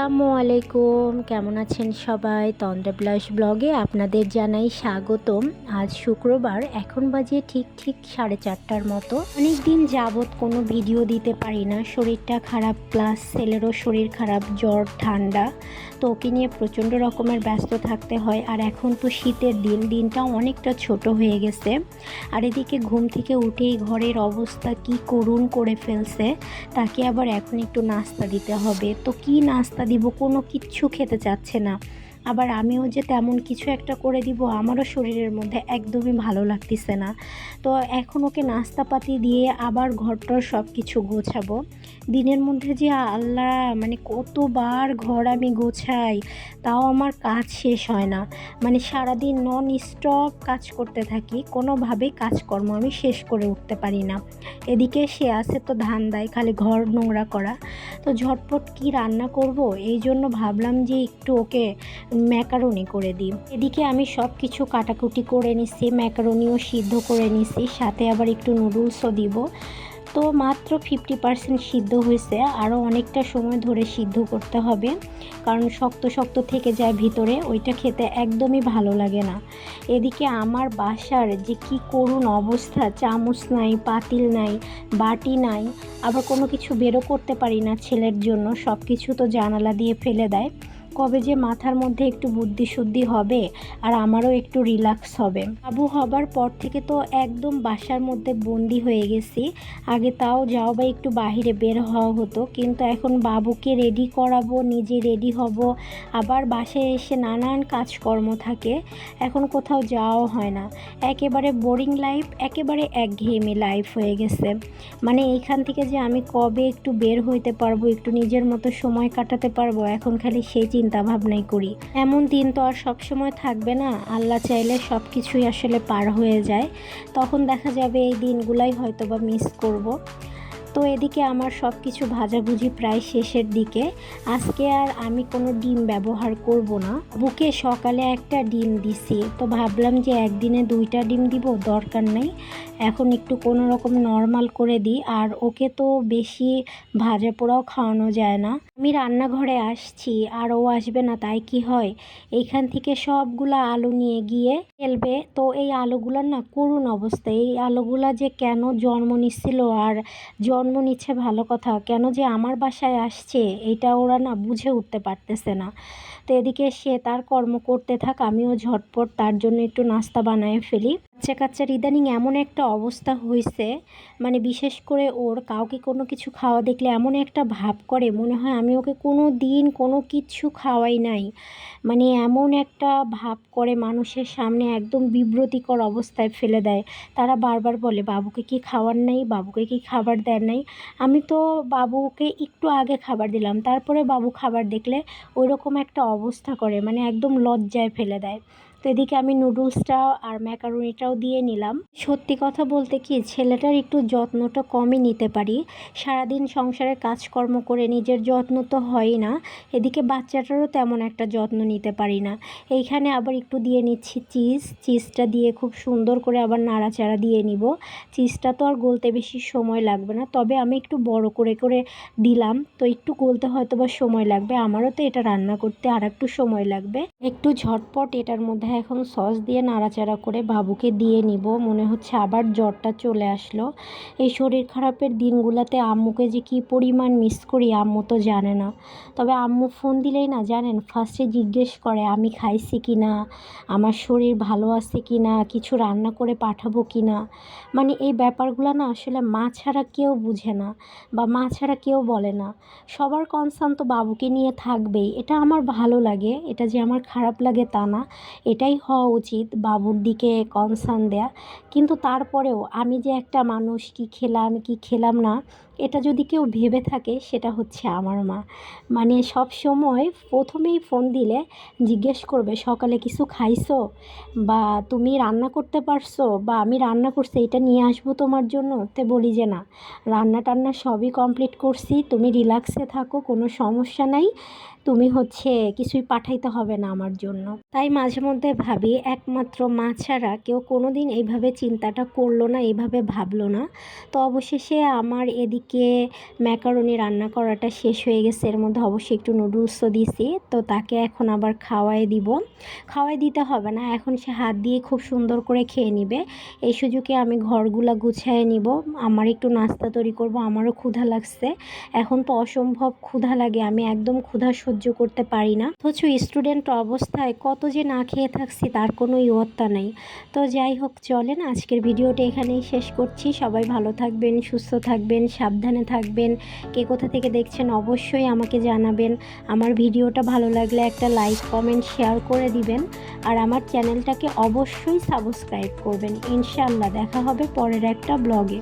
আসসালামু আলাইকুম। কেমন আছেন সবাই? তন্দ্রা প্লাস ব্লগে আপনাদের জানাই স্বাগতম। আজ শুক্রবার, এখন বাজে ঠিক ঠিক সাড়ে চারটার মতো। অনেক দিন যাবৎ কোনো ভিডিও দিতে পারি না। শরীরটা খারাপ, প্লাস ছেলেরও শরীর খারাপ, জ্বর, ঠান্ডা। তো ওকে নিয়ে প্রচণ্ড রকমের ব্যস্ত থাকতে হয়। আর এখন তো শীতের দিন, দিনটা অনেকটা ছোট হয়ে গেছে। আর এদিকে ঘুম থেকে উঠেই ঘরের অবস্থা কি করুণ করে ফেলছে, তাকে আবার এখন একটু নাস্তা দিতে হবে। তো কি নাস্তা দিব কোনো কিচ্ছু খেতে চাচ্ছে না। আবার আমিও যে তেমন কিছু একটা করে দিব, আমারও শরীরের মধ্যে একদমই ভালো লাগতেছে না। তো এখন ওকে নাস্তাপাতি দিয়ে আবার ঘরটর সব কিছু গোছাবো। দিনের মধ্যে যে আল্লাহ মানে কতবার ঘর আমি গোছাই, তাও আমার কাজ শেষ হয় না। মানে সারাদিন নন স্টপ কাজ করতে থাকি, কোনোভাবেই কাজকর্ম আমি শেষ করে উঠতে পারি না। এদিকে সে আছে তো ধান দেয় খালি ঘর নোংরা করা। তো ঝটপট কি রান্না করব? এই জন্য ভাবলাম যে একটু ওকে ম্যাকারনি করে দিই। এদিকে আমি সব কিছু কাটাকুটি করে নিছি ম্যাকারনিও সিদ্ধ করে নিছি, সাথে আবার একটু নুডলসও দিব। তো মাত্র ফিফটি পার্সেন্ট সিদ্ধ হয়েছে আরও অনেকটা সময় ধরে সিদ্ধ করতে হবে, কারণ শক্ত শক্ত থেকে যায় ভিতরে, ওইটা খেতে একদমই ভালো লাগে না। এদিকে আমার বাসার যে কি করুণ অবস্থা, চামচ নাই, পাতিল নাই, বাটি নাই, আবার কোনো কিছু বেরো করতে পারি না ছেলের জন্য সব কিছু তো জানালা দিয়ে ফেলে দেয়। কবে যে মাথার মধ্যে একটু বুদ্ধি শুদ্ধি হবে আর আমারও একটু রিল্যাক্স হবে। বাবু হবার পর থেকে তো একদম বাসার মধ্যে বন্দি হয়ে গেছি। আগে তাও যাও বা একটু বাহিরে বের হওয়া হতো, কিন্তু এখন বাবুকে রেডি করাবো, নিজে রেডি হব, আবার বাসায় এসে নানান কাজকর্ম থাকে, এখন কোথাও যাওয়া হয় না। একেবারে বোরিং লাইফ একেবারে একঘেয়েমি লাইফ হয়ে গেছে। মানে এইখান থেকে যে আমি কবে একটু বের হইতে পারব, একটু নিজের মতো সময় কাটাতে পারব, এখন খালি সেই চিন্তা ভাবনাই করি। এমন দিন তো আর সবসময় থাকবে না। আল্লাহ চাইলে সব কিছুই আসলে পার হয়ে যায়। তখন দেখা যাবে এই দিনগুলাই হয়তো বা মিস করব। তো এদিকে আমার সব কিছু ভাজাভুজি প্রায় শেষের দিকে। আজকে আর আমি কোনো ডিম ব্যবহার করব না। বুকে সকালে একটা ডিম দিছি, তো ভাবলাম যে একদিনে দুইটা ডিম দিব, দরকার নেই। এখন একটু কোনো রকম নর্মাল করে দিই, আর ওকে তো বেশি ভাজা পোড়াও খাওয়ানো যায় না। আমি রান্নাঘরে আসছি, আর ও আসবে না, তাই কি হয়? এইখান থেকে সবগুলো আলু নিয়ে গিয়ে ফেলবে। তো এই আলুগুলোর না করুণ অবস্থা। এই আলুগুলা যে কেন জন্ম নিচ্ছিল আর জন্ম নিচ্ছে ভালো কথা। কেন যে আমার বাসায় আসছে, এটা ওরা না বুঝে উঠতে পারতেছে না। তো এদিকে সে তার কর্ম করতে থাক, আমিও ঝটপট তার জন্য একটু নাস্তা বানায় ফেলি। বাচ্চা কাচ্চার ইদানিং এমন একটা অবস্থা হয়েছে মানে বিশেষ করে ওর কাউকে কোনো কিছু খাওয়া দেখলে এমন একটা ভাব করে, মনে হয় আমি ওকে কোনো দিন কোনো কিছু খাওয়াই নাই। মানে এমন একটা ভাব করে মানুষের সামনে একদম বিব্রতিকর অবস্থায় ফেলে দেয়। তারা বারবার বলে, বাবুকে কি খাওয়ার নেই? বাবুকে কি খাবার দেয় নাই? আমি তো বাবুকে একটু আগে খাবার দিলাম, তারপরে বাবু খাবার দেখলে ওই রকম একটা অবস্থা করে মানে একদম লজ্জায় ফেলে দেয়। তো এদিকে আমি নুডলসটাও আর ম্যাকারনিটাও দিয়ে নিলাম। সত্যি কথা বলতে কি, ছেলেটার একটু যত্নটা কমই নিতে পারি। সারাদিন সংসারের কাজকর্ম করে নিজের যত্ন তো হয়ই না, এদিকে বাচ্চাটারও তেমন একটা যত্ন নিতে পারি না। এইখানে আবার একটু দিয়ে নিচ্ছি চিজ, চিজটা দিয়ে খুব সুন্দর করে আবার নাড়াচাড়া দিয়ে নিব। চিজটা তো আর গলতে বেশি সময় লাগবে না, তবে আমি একটু বড় করে করে দিলাম, তো একটু গলতে হয়তো বা সময় লাগবে। আমারও তো এটা রান্না করতে আর একটু সময় লাগবে। একটু ঝটপট এটার মধ্যে এখন সস দিয়ে নাড়াচাড়া করে বাবুকে দিয়ে নিব। মনে হচ্ছে আবার জ্বরটা চলে আসলো। এই শরীর খারাপের দিনগুলোতে আম্মুকে যে কি পরিমাণ মিস করি আম্মু তো জানে না। তবে আম্মু ফোন দিলেই না, জানেন? ফার্স্টে জিজ্ঞেস করে, আমি খাইছি কি না? আমার শরীর ভালো আছে কি না? কিছু রান্না করে পাঠাবো কি না? মানে এই ব্যাপারগুলো না আসলে মা ছাড়া কেউ বুঝে না বা মা ছাড়া কেউ বলে না। সবার কনসার্ন তো বাবুকে নিয়ে থাকবেই। এটা আমার ভালো লাগে। এটা যে আমার খারাপ লাগে তা না। এটাই হওয়া উচিত বাবুর দিকে কনসার্ন দেয়া। কিন্তু তারপরেও আমি যে একটা মানুষ, কি খেলাম কি খেলাম না, এটা যদি কেউ ভেবে থাকে, সেটা হচ্ছে আমার মা। মানে সব সময় প্রথমেই ফোন দিলে জিজ্ঞেস করবে, সকালে কিছু খাইছো? বা তুমি রান্না করতে পারছ? বা আমি রান্না করছি, এটা নিয়ে আসব তোমার জন্য? তে বলি যে, না রান্না টান্না সবই কমপ্লিট করছি, তুমি রিল্যাক্সে থাকো, কোনো সমস্যা নাই। তুমি হচ্ছে কিছুই পাঠাইতে হবে না আমার জন্য। তাই মাঝে মধ্যে ভাবি, একমাত্র মা ছাড়া কেউ কোনো দিন এইভাবে চিন্তাটা করল না, এইভাবে ভাবলো না। তো অবশেষে আমার এদিকে ম্যাকারনি রান্না করাটা শেষ হয়ে গেছে। এর মধ্যে অবশ্যই একটু নুডলসও দিছি। তো তাকে এখন আবার খাওয়াই দিব। খাওয়াই দিতে হবে না, এখন সে হাত দিয়ে খুব সুন্দর করে খেয়ে নিবে। এই সুযোগে আমি ঘরগুলা গুছিয়ে নিব। আমার একটু নাস্তা তৈরি করব, আমারও ক্ষুধা লাগছে। এখন তো অসম্ভব ক্ষুধা লাগে, আমি একদম ক্ষুধা সহ্য করতে পারি না। অথচ স্টুডেন্ট অবস্থায় কত যে না খেয়ে থাকছি, তার কোনো ইয়ত্তা নেই। তো যাই হোক, চলেন আজকের ভিডিওটা এখানেই শেষ করছি। সবাই ভালো থাকবেন, সুস্থ থাকবেন, সাবধানে থাকবেন। কে কোথা থেকে দেখছেন অবশ্যই আমাকে জানাবেন। আমার ভিডিওটা ভালো লাগলে একটা লাইক, কমেন্ট, শেয়ার করে দিবেন। আর আমার চ্যানেলটাকে অবশ্যই সাবস্ক্রাইব করবেন। ইনশাল্লাহ দেখা হবে পরের একটা ব্লগে।